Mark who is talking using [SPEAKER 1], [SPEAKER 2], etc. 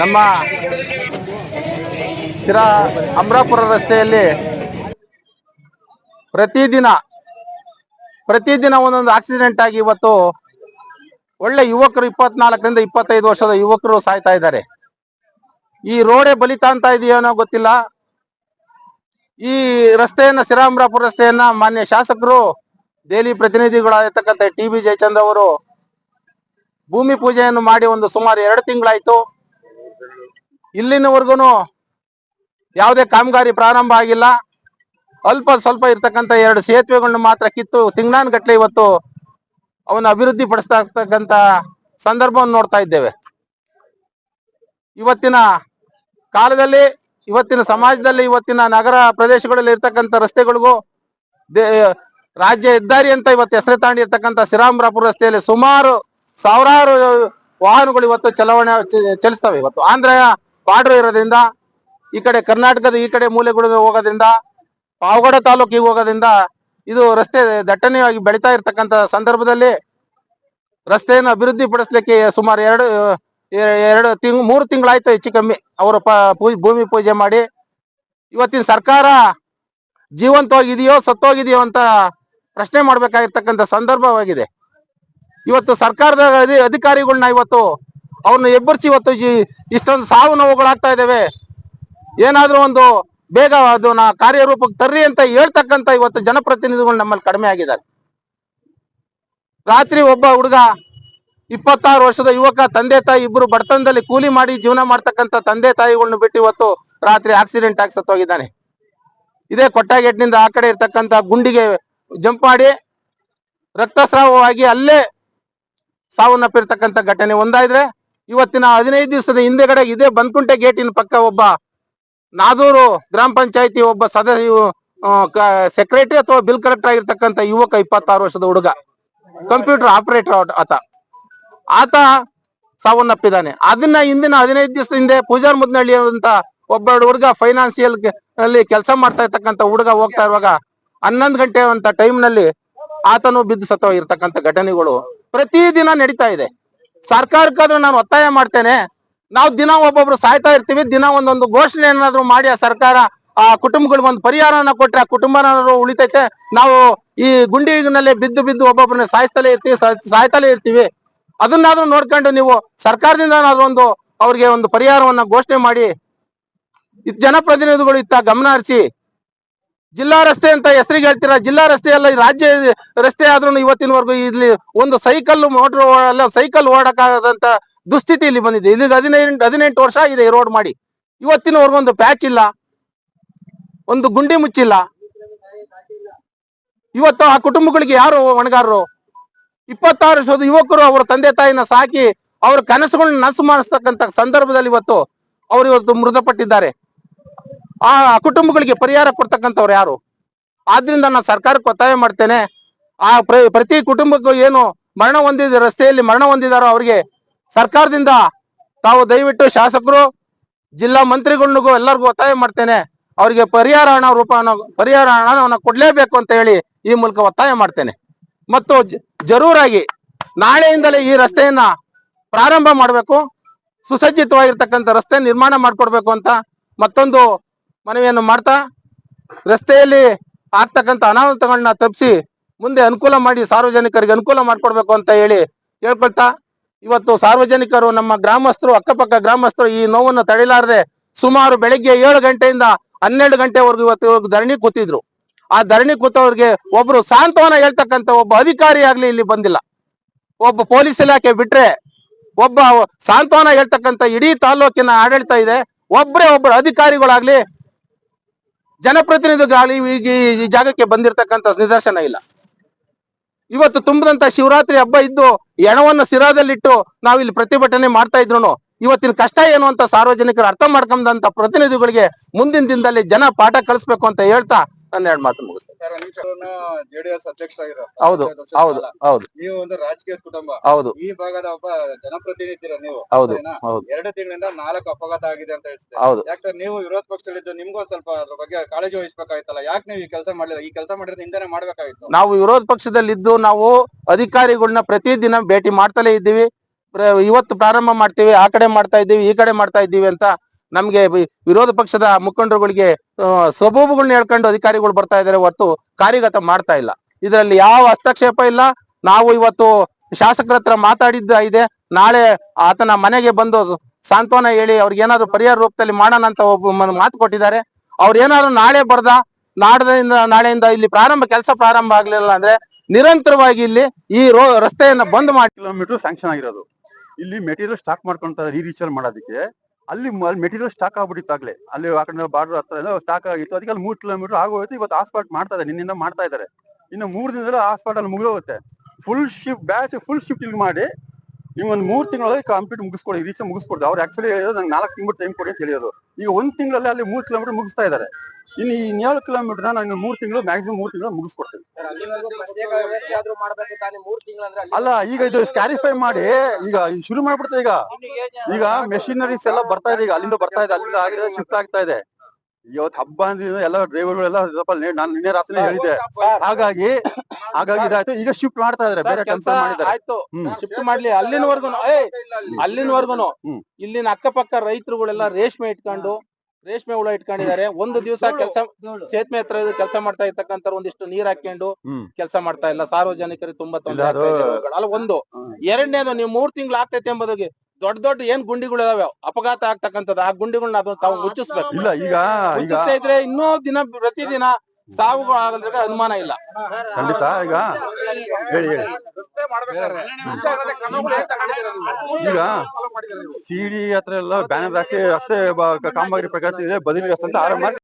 [SPEAKER 1] ನಮ್ಮ ಶಿರಾ ಅಮರಾಪುರ ರಸ್ತೆಯಲ್ಲಿ ಪ್ರತಿದಿನ ಪ್ರತಿದಿನ ಒಂದೊಂದು ಆಕ್ಸಿಡೆಂಟ್ ಆಗಿ ಇವತ್ತು ಒಳ್ಳೆ ಯುವಕರು ಇಪ್ಪತ್ನಾಲ್ಕರಿಂದ ಇಪ್ಪತ್ತೈದು ವರ್ಷದ ಯುವಕರು ಸಾಯ್ತಾ ಇದ್ದಾರೆ. ಈ ರೋಡೇ ಬಲಿತಾ ಅಂತ ಇದೆಯೇನೋ ಗೊತ್ತಿಲ್ಲ. ಈ ರಸ್ತೆಯನ್ನ ಶಿರಾಮರಾಪುರ ರಸ್ತೆಯನ್ನ ಮಾನ್ಯ ಶಾಸಕರು, ದೆಹಲಿ ಪ್ರತಿನಿಧಿಗಳಾಗಿರ್ತಕ್ಕಂಥ ಟಿ ಬಿ ಜಯಚಂದ್ರ ಅವರು ಭೂಮಿ ಪೂಜೆಯನ್ನು ಮಾಡಿ ಒಂದು ಸುಮಾರು ಎರಡು ತಿಂಗಳಾಯ್ತು. ಇಲ್ಲಿನವರೆಗೂ ಯಾವುದೇ ಕಾಮಗಾರಿ ಪ್ರಾರಂಭ ಆಗಿಲ್ಲ. ಅಲ್ಪ ಸ್ವಲ್ಪ ಇರ್ತಕ್ಕಂಥ ಎರಡು ಸೇತುವೆಗಳನ್ನು ಮಾತ್ರ ಕಿತ್ತು ತಿಂಗಳಾನ್ಗಟ್ಲೆ ಇವತ್ತು ಅವನ್ನ ಅಭಿವೃದ್ಧಿ ಪಡಿಸ್ತಾ ಸಂದರ್ಭವನ್ನು ನೋಡ್ತಾ ಇದ್ದೇವೆ. ಇವತ್ತಿನ ಕಾಲದಲ್ಲಿ, ಇವತ್ತಿನ ಸಮಾಜದಲ್ಲಿ, ಇವತ್ತಿನ ನಗರ ಪ್ರದೇಶಗಳಲ್ಲಿ ಇರ್ತಕ್ಕಂಥ ರಸ್ತೆಗಳಿಗೂ ರಾಜ್ಯ ಹೆದ್ದಾರಿ ಅಂತ ಇವತ್ತು ಹೆಸರು ತಾಂಡಿರ್ತಕ್ಕಂಥ ಶ್ರೀರಾಮರಾಪುರ ರಸ್ತೆಯಲ್ಲಿ ಸುಮಾರು ಸಾವಿರಾರು ವಾಹನಗಳು ಇವತ್ತು ಚಲಾವಣೆ, ಚಲಿಸ್ತವೆ. ಇವತ್ತು ಆಂಧ್ರ ಬಾರ್ಡರ್ ಇರೋದ್ರಿಂದ ಈ ಕಡೆ ಕರ್ನಾಟಕದ ಈ ಕಡೆ ಮೂಲೆಗಳಿಗೆ ಹೋಗೋದ್ರಿಂದ, ಪಾವಗಡ ತಾಲೂಕಿಗೆ ಹೋಗೋದ್ರಿಂದ ಇದು ರಸ್ತೆ ದಟ್ಟಣೆಯಾಗಿ ಬೆಳೀತಾ ಇರ್ತಕ್ಕಂಥ ಸಂದರ್ಭದಲ್ಲಿ ರಸ್ತೆಯನ್ನು ಅಭಿವೃದ್ಧಿ ಪಡಿಸ್ಲಿಕ್ಕೆ ಸುಮಾರು ಎರಡು ಎರಡು ತಿಂಗ್, ಮೂರು ತಿಂಗಳಾಯ್ತು ಹೆಚ್ಚು ಕಮ್ಮಿ ಅವರು ಭೂಮಿ ಪೂಜೆ ಮಾಡಿ. ಇವತ್ತಿನ ಸರ್ಕಾರ ಜೀವಂತವಾಗಿದೆಯೋ ಸತ್ತೋಗಿದೆಯೋ ಅಂತ ಪ್ರಶ್ನೆ ಮಾಡ್ಬೇಕಾಗಿರ್ತಕ್ಕಂಥ ಸಂದರ್ಭವಾಗಿದೆ. ಇವತ್ತು ಸರ್ಕಾರದ ಅಧಿ ಅಧಿಕಾರಿಗಳನ್ನ ಇವತ್ತು ಅವ್ರನ್ನ ಎಬ್ಬರಿಸಿ ಇವತ್ತು ಇಷ್ಟೊಂದು ಸಾವು ನೋವುಗಳಾಗ್ತಾ ಇದ್ದಾವೆ. ಏನಾದ್ರೂ ಒಂದು ಬೇಗ ಅದನ್ನ ಕಾರ್ಯರೂಪಕ್ಕೆ ತರ್ರಿ ಅಂತ ಹೇಳ್ತಕ್ಕಂಥ ಇವತ್ತು ಜನಪ್ರತಿನಿಧಿಗಳು ನಮ್ಮಲ್ಲಿ ಕಡಿಮೆ ಆಗಿದ್ದಾರೆ. ರಾತ್ರಿ ಒಬ್ಬ ಹುಡುಗ ಇಪ್ಪತ್ತಾರು ವರ್ಷದ ಯುವಕ, ತಂದೆ ತಾಯಿ ಇಬ್ಬರು ಬಡತನದಲ್ಲಿ ಕೂಲಿ ಮಾಡಿ ಜೀವನ ಮಾಡ್ತಕ್ಕಂಥ ತಂದೆ ತಾಯಿಗಳನ್ನ ಬಿಟ್ಟು ಇವತ್ತು ರಾತ್ರಿ ಆಕ್ಸಿಡೆಂಟ್ ಆಗಿ ಸತ್ತೋಗಿದ್ದಾನೆ. ಇದೇ ಕೊಟ್ಟಾಗೆಟ್ನಿಂದ ಆ ಕಡೆ ಇರ್ತಕ್ಕಂಥ ಗುಂಡಿಗೆ ಜಂಪ್ ಮಾಡಿ ರಕ್ತಸ್ರಾವವಾಗಿ ಅಲ್ಲೇ ಸಾವನ್ನಪ್ಪಿರ್ತಕ್ಕಂಥ ಘಟನೆ ಒಂದಾದ್ರೆ ಇವತ್ತಿನ ಹದಿನೈದು ದಿವಸದ ಹಿಂದೆಗಡೆ ಇದೇ ಬಂದ್ಕುಂಟೆ ಗೇಟಿನ ಪಕ್ಕ ಒಬ್ಬ ನಾದೂರು ಗ್ರಾಮ ಪಂಚಾಯತಿ ಒಬ್ಬ ಸದಸ್ಯ ಸೆಕ್ರೆಟರಿ ಅಥವಾ ಬಿಲ್ ಕಲೆಕ್ಟರ್ ಆಗಿರ್ತಕ್ಕಂಥ ಯುವಕ ಇಪ್ಪತ್ತಾರು ವರ್ಷದ ಹುಡುಗ ಕಂಪ್ಯೂಟರ್ ಆಪರೇಟರ್ ಆತ. ಆತ ಸಾವನ್ನಪ್ಪಿದ್ದಾನೆ. ಅದನ್ನ ಹಿಂದಿನ ಹದಿನೈದು ದಿವಸ ಹಿಂದೆ ಪೂಜಾರ್ ಮುದ್ನಳ್ಳಿ ಅಂತ ಒಬ್ಬ ಹುಡುಗ ಫೈನಾನ್ಸಿಯಲ್ ಅಲ್ಲಿ ಕೆಲಸ ಮಾಡ್ತಾ ಇರ್ತಕ್ಕಂಥ ಹುಡುಗ ಹೋಗ್ತಾ ಇರುವಾಗ ಹನ್ನೊಂದು ಗಂಟೆ ಅಂತ ಟೈಮ್ನಲ್ಲಿ ಆತನು ಬಿದ್ದು ಸತ್ತವಾಗಿರ್ತಕ್ಕಂಥ ಘಟನೆಗಳು ಪ್ರತಿದಿನ ನಡೀತಾ ಇದೆ. ಸರ್ಕಾರಕ್ಕಾದ್ರೂ ನಾನು ಒತ್ತಾಯ ಮಾಡ್ತೇನೆ. ನಾವು ದಿನ ಒಬ್ಬೊಬ್ರು ಸಾಯ್ತಾ ಇರ್ತೀವಿ. ದಿನ ಒಂದೊಂದು ಘೋಷಣೆ ಏನಾದ್ರು ಮಾಡಿ ಆ ಸರ್ಕಾರ, ಆ ಕುಟುಂಬಗಳಿಗೆ ಒಂದು ಪರಿಹಾರನ ಕೊಟ್ರೆ ಆ ಕುಟುಂಬನಾದ್ರು ಉಳಿತೈತೆ. ನಾವು ಈ ಗುಂಡಿನಲ್ಲಿ ಬಿದ್ದು ಬಿದ್ದು ಒಬ್ಬೊಬ್ಬರನ್ನ ಸಾಯಿಸ್ತಲೇ ಇರ್ತೀವಿ ಸಾಯ್ತಲೇ ಇರ್ತೀವಿ. ಅದನ್ನಾದ್ರೂ ನೋಡ್ಕೊಂಡು ನೀವು ಸರ್ಕಾರದಿಂದ ಒಂದು ಅವ್ರಿಗೆ ಒಂದು ಪರಿಹಾರವನ್ನ ಘೋಷಣೆ ಮಾಡಿ. ಜನಪ್ರತಿನಿಧಿಗಳು ಇತ್ತ ಗಮನ ಹರಿಸಿ. ಜಿಲ್ಲಾ ರಸ್ತೆ ಅಂತ ಹೆಸರಿಗೆ ಹೇಳ್ತೀರಾ? ಜಿಲ್ಲಾ ರಸ್ತೆ ಅಲ್ಲ ರಾಜ್ಯ ರಸ್ತೆ ಆದ್ರೂ ಇವತ್ತಿನವರೆಗೂ ಇಲ್ಲಿ ಒಂದು ಸೈಕಲ್ ಮೋಟರ್ ಅಲ್ಲ, ಸೈಕಲ್ ಓಡಕ್ಕಾಗದಂತ ದುಸ್ಥಿತಿ ಇಲ್ಲಿ ಬಂದಿದೆ. ಇದೀಗ ಹದಿನೈದು, ಹದಿನೆಂಟು ವರ್ಷ ಇದೆ ಈ ರೋಡ್ ಮಾಡಿ. ಇವತ್ತಿನವರೆಗೂ ಒಂದು ಪ್ಯಾಚ್ ಇಲ್ಲ, ಒಂದು ಗುಂಡಿ ಮುಚ್ಚಿಲ್ಲ. ಇವತ್ತು ಆ ಕುಟುಂಬಗಳಿಗೆ ಯಾರು ಹೊಣೆಗಾರರು ಇಪ್ಪತ್ತಾರು ವರ್ಷದ ಯುವಕರು ಅವರ ತಂದೆ ತಾಯಿನ ಸಾಕಿ, ಅವ್ರ ಕನಸುಗಳನ್ನ ನಸು ಮಾಡಿಸ್ತಕ್ಕಂಥ ಸಂದರ್ಭದಲ್ಲಿ ಇವತ್ತು ಅವರು ಇವತ್ತು ಮೃತಪಟ್ಟಿದ್ದಾರೆ. ಆ ಕುಟುಂಬಗಳಿಗೆ ಪರಿಹಾರ ಕೊಡ್ತಕ್ಕಂಥವ್ರು ಯಾರು? ಆದ್ರಿಂದ ನಾನು ಸರ್ಕಾರಕ್ಕೆ ಒತ್ತಾಯ ಮಾಡ್ತೇನೆ. ಆ ಪ್ರ- ಪ್ರತಿ ಕುಟುಂಬಕ್ಕೂ ಏನು ಮರಣ ಹೊಂದಿದ ರಸ್ತೆಯಲ್ಲಿ ಮರಣ ಹೊಂದಿದಾರೋ ಅವರಿಗೆ ಸರ್ಕಾರದಿಂದ ತಾವು ದಯವಿಟ್ಟು ಶಾಸಕರು, ಜಿಲ್ಲಾ ಮಂತ್ರಿಗಳಿಗೂ ಎಲ್ಲರಿಗೂ ಒತ್ತಾಯ ಮಾಡ್ತೇನೆ. ಅವರಿಗೆ ಪರಿಹಾರ ಹಣ ರೂಪ, ಪರಿಹಾರ ಹಣವನ್ನು ಕೊಡ್ಲೇಬೇಕು ಅಂತ ಹೇಳಿ ಈ ಮೂಲಕ ಒತ್ತಾಯ ಮಾಡ್ತೇನೆ. ಮತ್ತು ಜರೂರಾಗಿ ನಾಳೆಯಿಂದಲೇ ಈ ರಸ್ತೆಯನ್ನ ಪ್ರಾರಂಭ ಮಾಡಬೇಕು. ಸುಸಜ್ಜಿತವಾಗಿರ್ತಕ್ಕಂಥ ರಸ್ತೆ ನಿರ್ಮಾಣ ಮಾಡಿಕೊಡ್ಬೇಕು ಅಂತ ಮತ್ತೊಂದು ಮನವಿಯನ್ನು ಮಾಡ್ತಾ ರಸ್ತೆಯಲ್ಲಿ ಆಗ್ತಕ್ಕಂಥ ಅನಾಹುತಗಳನ್ನ ತಪ್ಪಿಸಿ ಮುಂದೆ ಅನುಕೂಲ ಮಾಡಿ ಸಾರ್ವಜನಿಕರಿಗೆ ಅನುಕೂಲ ಮಾಡಿಕೊಡ್ಬೇಕು ಅಂತ ಹೇಳಿ ಹೇಳ್ಕೊಳ್ತಾ, ಇವತ್ತು ಸಾರ್ವಜನಿಕರು ನಮ್ಮ ಗ್ರಾಮಸ್ಥರು, ಅಕ್ಕಪಕ್ಕ ಗ್ರಾಮಸ್ಥರು ಈ ನೋವನ್ನು ತಡೆಯಲಾರದೆ ಸುಮಾರು ಬೆಳಿಗ್ಗೆ ಏಳು ಗಂಟೆಯಿಂದ ಹನ್ನೆರಡು ಗಂಟೆವರೆಗೂ ಇವತ್ತು ಧರಣಿ ಕೂತಿದ್ರು. ಆ ಧರಣಿ ಕೂತವ್ರಿಗೆ ಒಬ್ರು ಸಾಂತ್ವನ ಹೇಳ್ತಕ್ಕಂಥ ಒಬ್ಬ ಅಧಿಕಾರಿ ಆಗ್ಲಿ ಇಲ್ಲಿ ಬಂದಿಲ್ಲ. ಒಬ್ಬ ಪೊಲೀಸ್ ಇಲಾಖೆ ಬಿಟ್ರೆ ಒಬ್ಬ ಸಾಂತ್ವನ ಹೇಳ್ತಕ್ಕಂಥ ಇಡೀ ತಾಲೂಕಿನ ಆಡಳಿತ ಇದೆ. ಒಬ್ಬರೇ ಒಬ್ಬರು ಅಧಿಕಾರಿಗಳಾಗ್ಲಿ ಈ- ಈ ಜಾಗಕ್ಕೆ ಬಂದಿರತಕ್ಕಂತ ನಿದರ್ಶನ ಇಲ್ಲ. ಇವತ್ತು ತುಂಬದಂತ ಶಿವರಾತ್ರಿ ಹಬ್ಬ ಇದ್ದು ಹೆಣವನ್ನು ಸಿರಾದಲ್ಲಿಟ್ಟು ನಾವು ಇಲ್ಲಿ ಪ್ರತಿಭಟನೆ ಮಾಡ್ತಾ ಇದ್ರು ಇವತ್ತಿನ ಕಷ್ಟ ಏನು ಅಂತ ಸಾರ್ವಜನಿಕರು ಅರ್ಥ ಮಾಡ್ಕೊಂಡಂತ ಪ್ರತಿನಿಧಿಗಳಿಗೆ ಮುಂದಿನ ದಿನದಲ್ಲಿ ಜನ ಪಾಠ ಕಲಿಸ್ಬೇಕು ಅಂತ ಹೇಳ್ತಾ ಮಾತ್ರ ಮಾತು ಮುಗಿಸ್ತೇನೆ.
[SPEAKER 2] ಸರ್ ಒಂದ್ ನಿಮಿಷ ಜೆಡಿಎಸ್ ಅಧ್ಯಕ್ಷರಾಗಿರೋ
[SPEAKER 1] ಹೌದು ಹೌದು ಹೌದು.
[SPEAKER 2] ನೀವು ಒಂದು ರಾಜಕೀಯ ಕುಟುಂಬ.
[SPEAKER 1] ಹೌದು.
[SPEAKER 2] ಈ ಭಾಗದ ಒಬ್ಬ ಜನಪ್ರತಿನಿಧಿರ ನೀವು?
[SPEAKER 1] ಹೌದು
[SPEAKER 2] ಸರಿನಾ?
[SPEAKER 1] ಹೌದು.
[SPEAKER 2] ಎರಡು ತಿಂಗಳಿಂದ ನಾಲ್ಕು ಅಪಘಾತ ಆಗಿದೆ ಅಂತ ಹೇಳ್ತಿದೆ
[SPEAKER 1] ಹೌದು.
[SPEAKER 2] ಯಾಕಂದ್ರೆ ನೀವು ವಿರೋಧ ಪಕ್ಷದಲ್ಲಿದ್ದು ನಿಮ್ಗೂ ಒಂದ್ ಸ್ವಲ್ಪ ಅದ್ರ ಬಗ್ಗೆ ಕಾಳಜಿ ವಹಿಸ್ಬೇಕಾಯ್ತಲ್ಲ? ಯಾಕೆ ನೀವು ಈ ಕೆಲಸ ಮಾಡ್ಲಿಲ್ಲ? ಈ ಕೆಲಸ ಮಾಡಿದ್ರೆ ಹಿಂದೆನೆ ಮಾಡ್ಬೇಕಾಗಿತ್ತು
[SPEAKER 1] ನಾವು ವಿರೋಧ ಪಕ್ಷದಲ್ಲಿದ್ದು ನಾವು ಅಧಿಕಾರಿಗಳನ್ನ ಪ್ರತಿದಿನ ಭೇಟಿ ಮಾಡ್ತಲೇ ಇದ್ದೀವಿ. ಪ್ರ- ಇವತ್ತು ಪ್ರಾರಂಭ ಮಾಡ್ತೀವಿ ಆ ಕಡೆ ಮಾಡ್ತಾ ಇದ್ದೀವಿ ಈ ಕಡೆ ಮಾಡ್ತಾ ಇದ್ದೀವಿ ಅಂತ ನಮ್ಗೆ ವಿರೋಧ ಪಕ್ಷದ ಮುಖಂಡರುಗಳಿಗೆ ಸಬೂಬುಗಳನ್ನ ಹೇಳ್ಕೊಂಡು ಅಧಿಕಾರಿಗಳು ಬರ್ತಾ ಇದಾರೆ ಹೊರತು ಕಾರ್ಯಗತ ಮಾಡ್ತಾ ಇಲ್ಲ. ಇದರಲ್ಲಿ ಯಾವ ಹಸ್ತಕ್ಷೇಪ ಇಲ್ಲ. ನಾವು ಇವತ್ತು ಶಾಸಕರ ಹತ್ರ ಮಾತಾಡಿದ್ದ ಇದೆ. ನಾಳೆ ಆತನ ಮನೆಗೆ ಬಂದು ಸಾಂತ್ವನ ಹೇಳಿ ಅವ್ರಿಗೆ ಏನಾದ್ರು ಪರಿಹಾರ ರೂಪದಲ್ಲಿ ಮಾಡೋಣ ಅಂತ ಒಬ್ಬ ಮಾತು ಕೊಟ್ಟಿದ್ದಾರೆ. ಅವ್ರು ಏನಾದ್ರು ನಾಳೆ ಬರ್ದ? ನಾಡದಿಂದ, ನಾಳೆಯಿಂದ ಇಲ್ಲಿ ಪ್ರಾರಂಭ, ಕೆಲಸ ಪ್ರಾರಂಭ ಆಗ್ಲಿಲ್ಲ ಅಂದ್ರೆ ನಿರಂತರವಾಗಿ ಇಲ್ಲಿ ಈ ರೋ, ರಸ್ತೆಯನ್ನ ಬಂದ್ ಮಾಡಿ
[SPEAKER 3] ಕಿಲೋಮೀಟರ್ ಸ್ಯಾಂಕ್ಷನ್ ಆಗಿರೋದು. ಇಲ್ಲಿ ಮೆಟೀರಿಯಲ್ ಸ್ಟಾಕ್ ಮಾಡ್ಕೊಂತ ರೀ ಮಾಡೋದಕ್ಕೆ ಅಲ್ಲಿ ಮೆಟೀರಿಯಲ್ ಸ್ಟಾಕ್ ಆಗ್ಬಿಟ್ಟಿತ್ತು ಆಗ್ಲೇ. ಅಲ್ಲಿ ಆ ಕಡೆ ಬಾರ್ಡರ್ ಹತ್ರ ಸ್ಟಾಕ್ ಆಗಿತ್ತು. ಅದಕ್ಕೆ ಅಲ್ಲಿ ಮೂರು ಕಿಲೋಮೀಟರ್ ಆಗೋಯ್ತು. ಇವತ್ತು ಆಸ್ಪಾಟ್ ಮಾಡ್ತಾ ಇದ್ದಾರೆ. ನಿನ್ನಿಂದ ಮಾಡ್ತಾ ಇದ್ದಾರೆ. ಇನ್ನು ಮೂರು ದಿನದಲ್ಲಿ ಆಸ್ಪಾಟ್ ಅಲ್ಲಿ ಮುಗಿದೋಗುತ್ತೆ. Full shift batch full shift ಇಲ್ಲಿ ಮಾಡಿ ನೀವು ಒಂದು ಮೂರ್ ತಿಂಗಳೊಳಗೆ ಕಂಪ್ಲೀಟ್ ಮುಗಿಸ್ಕೊಡಿ ರೀಚ್ ಮುಗಿಸ್ಕೊಡ್ದು ಅವ್ರು ಆಕ್ಚುಲಿ ಹೇಳೋದು ನಂಗೆ ನಾಲ್ಕು ತಿಂಗಳು ಟೈಮ್ ಕೊಡಿ ಅಂತ ಹೇಳಿದ್ರು ಈಗ ಒಂದ್ ತಿಂಗಳಲ್ಲಿ ಅಲ್ಲಿ ಮೂರ್ ಕಿಲೋಮೀಟರ್ ಮುಗಿಸ್ತಾ ಇದ್ದಾರೆ ಇನ್ನು ಈ ಏಳು ಕಿಲೋಮೀಟರ್ ನಾನು ಮೂರ್ ತಿಂಗಳು ಮ್ಯಾಕ್ಸಿಮಮ್ ಮೂರ್ ತಿಂಗಳು ಮುಗಿಸ್ಕೊಡ್ತೀನಿ. ಅಲ್ಲ ಈಗ ಇದು ಸ್ಕ್ಯಾರಿಫೈ ಮಾಡಿ ಈಗ ಈಗ ಶುರು ಮಾಡ್ಬಿಡ್ತಾ ಈಗ. ಈಗ ಮೆಷಿನರೀಸ್ ಎಲ್ಲ ಬರ್ತಾ ಇದೆ ಈಗ ಅಲ್ಲಿಂದ ಬರ್ತಾ ಇದೆ ಅಲ್ಲಿಂದ ಆಗಿದೆ ಶಿಫ್ಟ್ ಆಗ್ತಾ ಇದೆ. ಇವತ್ತು ಹಬ್ಬ ಅಂದ್ರೆ ಎಲ್ಲ ಡ್ರೈವರ್ಗಳೆಲ್ಲ ಸ್ವಲ್ಪ ನಾನು ನಿನ್ನೆ ರಾತ್ರಿ ಹೇಳಿದೆ ಹಾಗಾಗಿ ಹಾಗಾಗಿ ಇದಾಯ್ತು. ಈಗ ಶಿಫ್ಟ್ ಮಾಡ್ತಾ ಇದಾರೆ ಬೇರೆ
[SPEAKER 1] ಕೆಲಸ
[SPEAKER 3] ಕೆಲಸ ಮಾಡಿದ್ದಾರೆ.
[SPEAKER 1] ಆಯ್ತು.
[SPEAKER 3] ಹ್ಮ್.
[SPEAKER 1] ಶಿಫ್ಟ್ ಮಾಡ್ಲಿ. ಅಲ್ಲಿನವರ್ಗು ಏ ಅಲ್ಲಿನವರ್ಗುನು
[SPEAKER 3] ಹ್ಮ್.
[SPEAKER 1] ಇಲ್ಲಿನ ಅಕ್ಕಪಕ್ಕ ರೈತರುಗಳೆಲ್ಲ ರೇಷ್ಮೆ ಇಟ್ಕೊಂಡು ರೇಷ್ಮೆ ಹುಳ ಇಟ್ಕೊಂಡಿದ್ದಾರೆ. ಒಂದು ದಿವಸ ಕೆಲಸ ಸೇತುವೆ ಹತ್ರ ಕೆಲಸ ಮಾಡ್ತಾ ಇರ್ತಕ್ಕಂತ ಒಂದಿಷ್ಟು ನೀರ್ ಹಾಕೊಂಡು
[SPEAKER 3] ಹ್ಮ್.
[SPEAKER 1] ಕೆಲಸ ಮಾಡ್ತಾ ಇಲ್ಲ. ಸಾರ್ವಜನಿಕರಿಗೆ ತುಂಬಾ ತೊಂದರೆ
[SPEAKER 3] ಇಲ್ಲ,
[SPEAKER 1] ಆಗ್ತಾ ಇದೆ ಅಲ್ಲ ಒಂದು. ಎರಡನೇದು ನೀವು ಮೂರ್ ತಿಂಗಳು ಆಗ್ತೈತೆ ಎಂಬುದಾಗಿ. ದೊಡ್ಡ ದೊಡ್ಡ ಏನ್ ಗುಂಡಿಗಳು ಇದಾವೆ ಅಪಘಾತ ಆಗ್ತಕ್ಕಂಥದ್ದು ಆ ಗುಂಡಿಗಳನ್ನ ಅದನ್ನ ತಾವು ಮುಚ್ಚಿಸ್ಬೇಕು.
[SPEAKER 3] ಇಲ್ಲ ಈಗ
[SPEAKER 1] ಮುಚ್ಚಿಸ್ತಾ ಇದ್ರೆ ಇನ್ನೂ ದಿನ ಪ್ರತಿದಿನ ಸಾವುಗಳು ಆಗೋದ್ರಾಗ ಅನುಮಾನ ಇಲ್ಲ.
[SPEAKER 3] ಖಂಡಿತ ಈಗ ಹೇಳಿ ಹೇಳಿ. ಈಗ ಸಿಡಿ ಹತ್ರ ಎಲ್ಲ ಬ್ಯಾನರ್ ಹಾಕಿ ಅಷ್ಟೇ ಕಾಮಗಾರಿ ಪ್ರಗತಿ ಇದೆ ಬದಲಿ ಅಷ್ಟಂತ ಅಂತ ಆರಂಭ